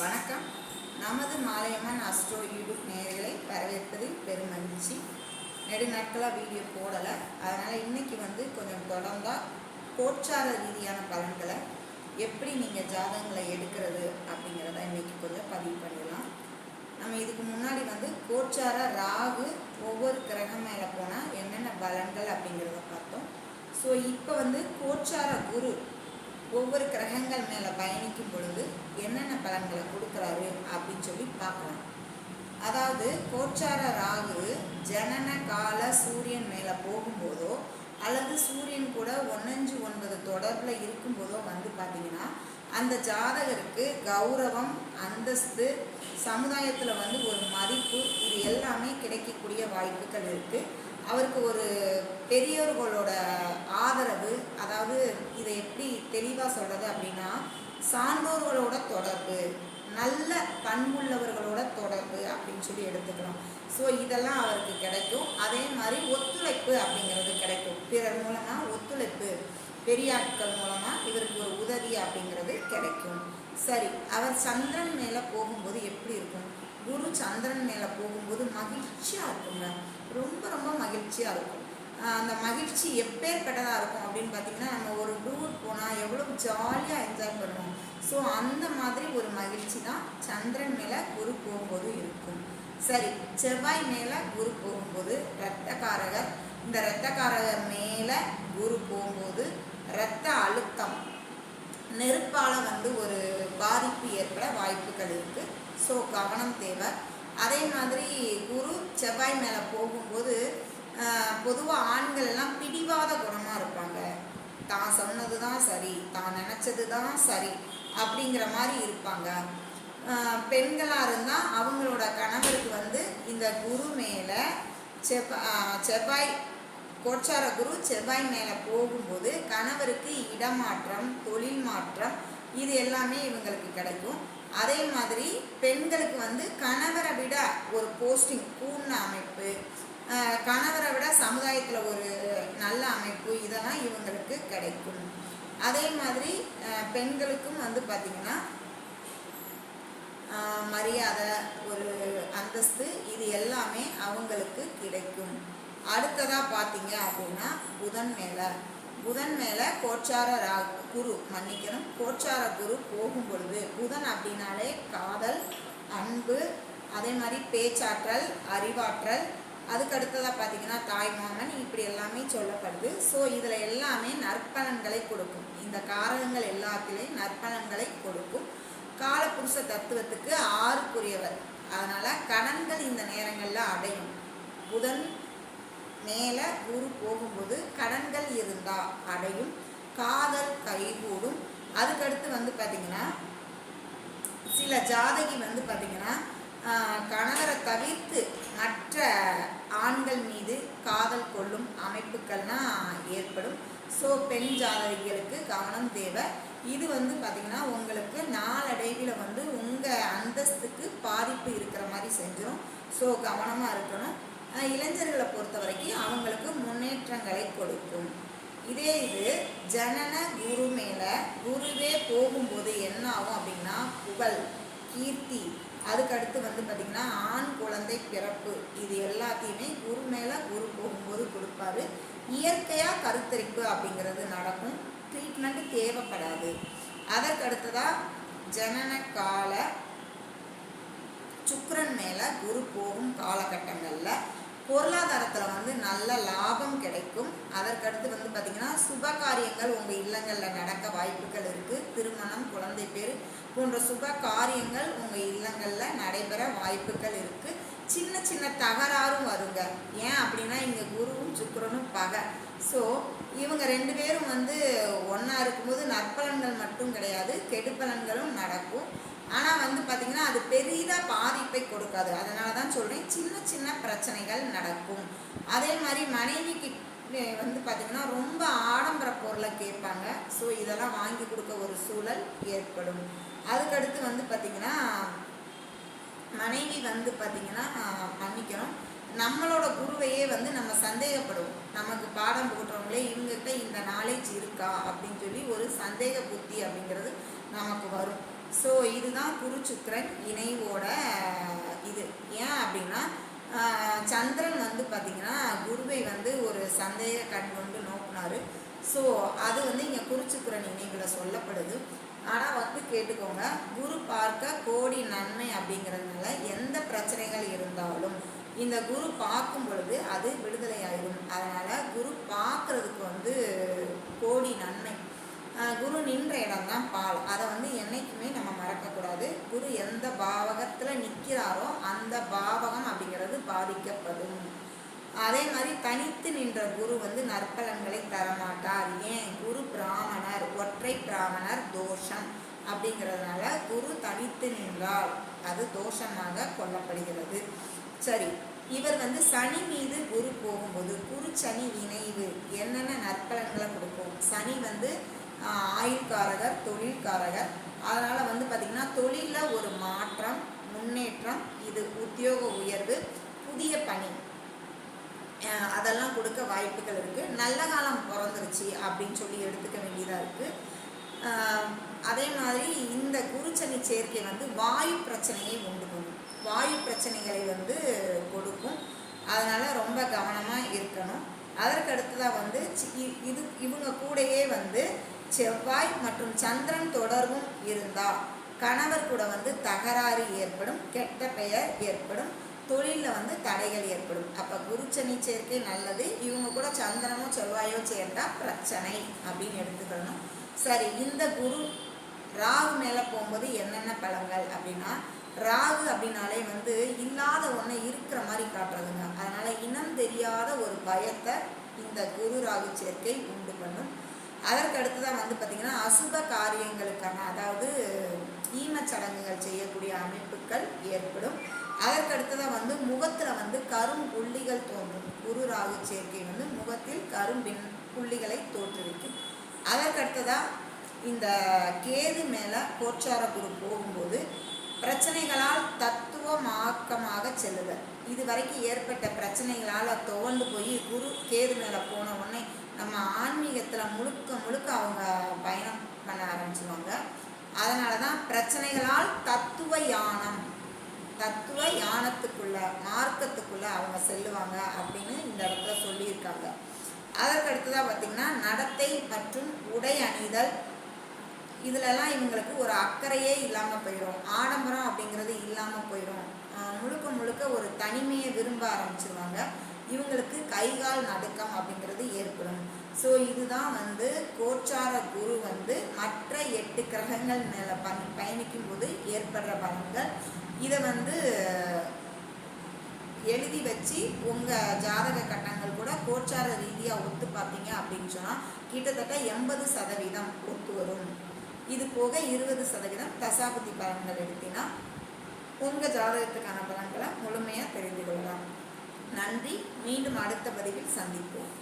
வணக்கம். நமது Malaiyamman astro YouTube நேயர்களை வரவேற்பதில் பெரும் மகிழ்ச்சி. நெடு நாட்களாக வீடியோ போடலை. அதனால் இன்றைக்கி வந்து கொஞ்சம் தொடர்ந்தால் கோச்சார ரீதியான பலன்களை எப்படி நீங்கள் ஜாதகங்களை எடுக்கிறது அப்படிங்கிறத இன்னைக்கு கொஞ்சம் பதிவு பண்ணிடலாம். நம்ம இதுக்கு முன்னாடி வந்து கோச்சார ராகு ஒவ்வொரு கிரகம் மேலே போனால் என்னென்ன பலன்கள் அப்படிங்கிறத பார்த்தோம். ஸோ இப்போ வந்து கோச்சார குரு ஒவ்வொரு கிரகங்கள் மேலே பயணிக்கும் பொழுது என்னென்ன பலன்களை கொடுக்குறாரு அப்படின்னு சொல்லி பார்க்கலாம். அதாவது கோச்சார ராகு ஜனன கால சூரியன் மேலே போகும்போதோ அல்லது சூரியன் கூட ஒன்னஞ்சு ஒன்பது தொடர்பில் இருக்கும்போதோ வந்து பார்த்தீங்கன்னா அந்த ஜாதகருக்கு கௌரவம் அந்தஸ்து சமுதாயத்தில் வந்து ஒரு மதிப்பு இது எல்லாமே கிடைக்கக்கூடிய வாய்ப்புகள் இருக்குது அவருக்கு ஒரு பெரியவர்களோட ஆதரவு அதாவது இதை எப்படி தெளிவாக சொல்கிறது அப்படின்னா சான்றோர்களோட தொடர்பு நல்ல பண்புள்ளவர்களோட தொடர்பு அப்படின்னு சொல்லி எடுத்துக்கலாம். ஸோ இதெல்லாம் அவருக்கு கிடைக்கும். அதே மாதிரி ஒத்துழைப்பு அப்படிங்கிறது கிடைக்கும். பிறர் மூலமாக ஒத்துழைப்பு பெரிய ஆட்கள் மூலமாக இவருக்கு ஒரு உதவி அப்படிங்கிறது கிடைக்கும். சரி அவர் சந்திரன் மேலே போகும்போது எப்படி இருக்கும்? குரு சந்திரன் மேலே போகும்போது மகிழ்ச்சியாக இருக்குங்க ரொம்ப ரொம்ப மகிழ்ச்சியாக இருக்கும். அந்த மகிழ்ச்சி எப்பேற்பட்டதாக இருக்கும் அப்படின்னு பார்த்தீங்கன்னா நம்ம ஒரு டூர் போனால் எவ்வளோ ஜாலியாக என்ஜாய் பண்ணுவோம். ஸோ அந்த மாதிரி ஒரு மகிழ்ச்சி தான் சந்திரன் மேலே குரு போகும்போது இருக்கும். சரி செவ்வாய் மேலே குரு போகும்போது இரத்தக்காரகர். இந்த இரத்தக்காரகர் மேலே குரு போகும்போது இரத்த அழுத்தம். நெருப்பால் வந்து ஒரு பாதிப்பு ஏற்பட வாய்ப்புகள் இருக்குது ஸோ கவனம் தேவை. அதே மாதிரி குரு செவ்வாய் மேலே போகும்போது பொதுவாக ஆண்கள் எல்லாம் பிடிவாத குணமாக இருப்பாங்க. தான் சொன்னது தான் சரி தான் நினச்சது தான் சரி அப்படிங்கிற மாதிரி இருப்பாங்க. பெண்களாக இருந்தால் அவங்களோட கணவருக்கு வந்து இந்த குரு மேலே செவ்வா செவ்வாய் கோச்சார குரு செவ்வாய் மேலே போகும்போது கணவருக்கு இடமாற்றம் தொழில் மாற்றம் இது எல்லாமே இவங்களுக்கு கிடைக்கும். அதே மாதிரி பெண்களுக்கு வந்து கணவரை விட ஒரு போஸ்டிங் கூண்ண அமைப்பு கணவரை விட சமுதாயத்தில் ஒரு நல்ல அமைப்பு இதெல்லாம் இவங்களுக்கு கிடைக்கும். அதே மாதிரி பெண்களுக்கும் வந்து பார்த்திங்கன்னா மரியாதை ஒரு அந்தஸ்து இது எல்லாமே அவங்களுக்கு கிடைக்கும். அடுத்ததாக பார்த்தீங்க அப்படின்னா புதன் மேலே. புதன் மேலே கோச்சார ரா குரு மன்னிக்கணும். கோச்சார குரு போகும் பொழுது புதன் அப்படின்னாலே காதல் அன்பு அதே மாதிரி பேச்சாற்றல் அறிவாற்றல். அதுக்கு அடுத்ததாக பார்த்தீங்கன்னா தாய்மாமன் இப்படி எல்லாமே சொல்லப்படுது. ஸோ இதில் எல்லாமே நற்பலன்களை கொடுக்கும். இந்த காரகங்கள் எல்லாத்திலையும் நற்பலன்களை கொடுக்கும். காலப்புருஷ தத்துவத்துக்கு ஆறுக்குரியவர். அதனால் கடன்கள் இந்த நேரங்களில் அடையும். புதன் மேலே குரு போகும்போது கடன்கள் இருந்தால் அடையும். காதல் கைகூடும் அதுக்கடுத்து வந்து பார்த்திங்கன்னா சில ஜாதகி வந்து பார்த்திங்கன்னா கணவரை தவிர்த்து மற்ற ஆண்கள் மீது காதல் கொள்ளும் அமைப்புகள்லாம் ஏற்படும். ஸோ பெண் ஜாதகிகளுக்கு கவனம் தேவை. இது வந்து பார்த்திங்கன்னா உங்களுக்கு நாளடைவில் வந்து உங்கள் அந்தஸ்துக்கு பாதிப்பு இருக்கிற மாதிரி செஞ்சிடும் ஸோ கவனமாக இருக்கணும். இளைஞர்களை பொறுத்த வரைக்கும் அவங்களுக்கு முன்னேற்றங்களை கொடுக்கும். இதே இது ஜனன குரு மேலே குருவே போகும்போது என்ன ஆகும் அப்படின்னா புகழ் கீர்த்தி அதுக்கடுத்து வந்து பார்த்திங்கன்னா ஆண் குழந்தை பிறப்பு இது எல்லாத்தையுமே குரு மேலே குரு போகும்போது கொடுப்பாரு. இயற்கையாக கருத்தரிப்பு அப்படிங்கிறது நடக்கும். ட்ரீட்மெண்ட் தேவைப்படாது. அதற்கடுத்ததாக ஜனன கால சுக்கரன் மேலே குரு போகும் காலகட்டங்களில் பொருளாதாரத்தில் வந்து நல்ல லாபம் கிடைக்கும். அதற்கடுத்து வந்து பார்த்திங்கன்னா சுப காரியங்கள் உங்கள் இல்லங்களில் நடக்க வாய்ப்புகள் இருக்குது திருமணம் குழந்தை பேர் போன்ற சுப காரியங்கள் உங்கள் இல்லங்களில் நடைபெற வாய்ப்புகள் இருக்குது சின்ன சின்ன தகராறும் வருங்க. ஏன் அப்படின்னா இங்கே குருவும் சுக்கிரனும் பகை. ஸோ இவங்க ரெண்டு பேரும் வந்து ஒன்றா இருக்கும்போது நற்பலன்கள் மட்டும் கிடையாது கெடுப்பலன்களும் நடக்கும். ஆனால் வந்து பார்த்திங்கன்னா அது பெரிதாக பாதிப்பை கொடுக்காது. அதனால தான் சொல்கிறேன் சின்ன சின்ன பிரச்சனைகள் நடக்கும். அதே மாதிரி மனைவிக்கு வந்து பார்த்திங்கன்னா ரொம்ப ஆடம்பர பொருளை கேட்பாங்க. ஸோ இதெல்லாம் வாங்கி கொடுக்க ஒரு சூழல் ஏற்படும். அதுக்கடுத்து வந்து பார்த்திங்கன்னா மனைவி வந்து பார்த்திங்கன்னா ஆஹ், மன்னிக்கணும். நம்மளோட குருவையே வந்து நம்ம சந்தேகப்படுவோம். நமக்கு பாடம் போடுறவங்களே இவங்ககிட்ட இந்த நாலேஜ் இருக்கா? அப்படின்னு சொல்லி ஒரு சந்தேக புத்தி அப்படிங்கிறது நமக்கு வரும். ஸோ இதுதான் குருச்சுக்கரன் இணைவோட இது. ஏன் அப்படின்னா சந்திரன் வந்து பார்த்திங்கன்னா குருவை வந்து ஒரு சந்தேக கண் கொண்டு நோக்குனாரு. ஸோ அது வந்து இங்கே குருச்சுக்கரன் இணைவில் சொல்லப்படுது. ஆனால் வந்து கேட்டுக்கோங்க குரு பார்க்க கோடி நன்மை அப்படிங்கிறதுனால எந்த பிரச்சனைகள் இருந்தாலும் இந்த குரு பார்க்கும் பொழுது அது விடுதலை ஆயிடும் அதனால் குரு பார்க்குறதுக்கு வந்து கோடி நன்மை. குரு நின்ற இடம் தான் பால். அதை வந்து என்றைக்குமே நம்ம மறக்கக்கூடாது. குரு எந்த பாவகத்தில் நிற்கிறாரோ அந்த பாவகம் அப்படிங்கிறது பாதிக்கப்படும். அதே மாதிரி தனித்து நின்ற குரு வந்து நற்பலன்களை தரமாட்டார். ஏன்? குரு பிராமணர் ஒற்றை பிராமணர் தோஷம் அப்படிங்கிறதுனால குரு தனித்து நின்றால் அது தோஷமாக கொள்ளப்படுகிறது சரி இவர் வந்து சனி மீது குரு போகும்போது குரு சனி இணைவு என்னென்ன நற்பலன்களை கொடுக்கும்? சனி வந்து ஆயுள்காரகர் தொழில்காரகர். அதனால் வந்து பார்த்திங்கன்னா தொழிலில் ஒரு மாற்றம் முன்னேற்றம் இது உத்தியோக உயர்வு புதிய பணி. அதெல்லாம் கொடுக்க வாய்ப்புகள் இருக்குது நல்ல காலம் பிறந்துருச்சு அப்படின்னு சொல்லி எடுத்துக்க வேண்டியதாக இருக்குது அதே மாதிரி இந்த குருச்சனி சேர்க்கை வந்து வாயு பிரச்சனையை உண்டு பண்ணும். வாயு பிரச்சனைகளை வந்து கொடுக்கும். அதனால் ரொம்ப கவனமாக இருக்கணும். அதற்கு வந்து இ- இது இவங்க கூடயே வந்து செவ்வாய் மற்றும் சந்திரன் தொடர்பும் இருந்தால் கணவர் கூட வந்து தகராறு ஏற்படும் கெட்ட பெயர் ஏற்படும் தொழிலில் வந்து தடைகள் ஏற்படும். அப்போ குருச்சனி சேர்க்கை நல்லது. இவங்க கூட சந்திரனோ செவ்வாயோ சேர்ந்தால் பிரச்சனை அப்படின்னு எடுத்துக்கணும். சரி இந்த குரு ராகு மேலே போகும்போது என்னென்ன பழங்கள் அப்படின்னா ராகு அப்படின்னாலே வந்து இல்லாத ஒன்றை இருக்கிற மாதிரி காட்டுறதுங்க. அதனால் இனம் தெரியாத ஒரு பயத்தை இந்த குரு ராகு சேர்க்கை உண்டு பண்ணும். அதற்கடுத்து தான் வந்து பார்த்திங்கன்னா அசுப காரியங்களுக்கான அதாவது ஈமச் சடங்குகள் செய்யக்கூடிய அமைப்புகள் ஏற்படும். அதற்கு வந்து முகத்தில் வந்து கரும் புள்ளிகள் தோன்றும். குரு ராகு சேர்க்கை வந்து முகத்தில் கரும்பின் புள்ளிகளை தோற்றுவிக்கும். அதற்கு இந்த கேது மேலே கோச்சார குரு போகும்போது பிரச்சனைகளால் தத்துவமாக்கமாக செல்லுதல் இது வரைக்கும் ஏற்பட்ட பிரச்சனைகளால் துவண்டு போய் குரு கேது மேலே போன உடனே நம்ம ஆன்மீகத்தில் முழுக்க முழுக்க அவங்க பயணம் பண்ண ஆரம்பிச்சுவாங்க அதனால தான் பிரச்சனைகளால் தத்துவ யானம் தத்துவ யானத்துக்குள்ள மார்க்கத்துக்குள்ள அவங்க செல்லுவாங்க அப்படின்னு இந்த இடத்துல சொல்லியிருக்காங்க. அதற்கு அடுத்ததாக பார்த்தீங்கன்னா நடத்தை மற்றும் உடை அணிதல். இதுலலாம் இவங்களுக்கு ஒரு அக்கறையே இல்லாமல் போயிடும் ஆடம்பரம் அப்படிங்கிறது இல்லாமல் போயிடும் முழுக்க முழுக்க ஒரு தனிமையை விரும்ப ஆரம்பிச்சிருவாங்க. இவங்களுக்கு கை கால் நடுக்கம் அப்படிங்கிறது ஏற்படும். ஸோ இதுதான் வந்து கோச்சார குரு வந்து மற்ற எட்டு கிரகங்கள் மேலே பயணிக்கும் போது ஏற்படுற பலன்கள். இதை வந்து எழுதி வச்சு உங்கள் ஜாதக கட்டங்கள் கூட கோச்சார ரீதியாக ஒத்து பார்த்தீங்க அப்படின்னு சொன்னால் கிட்டத்தட்ட எண்பது சதவீதம் ஒத்து வரும். இது போக இருபது சதவீதம் தசாபதி பலன்கள் எடுத்தினா உங்கள் ஜாதகத்துக்கான பலன்களை முழுமையாக தெரிந்து கொள்ளலாம். நன்றி. மீண்டும் அடுத்த பதிவில் சந்திப்போம்.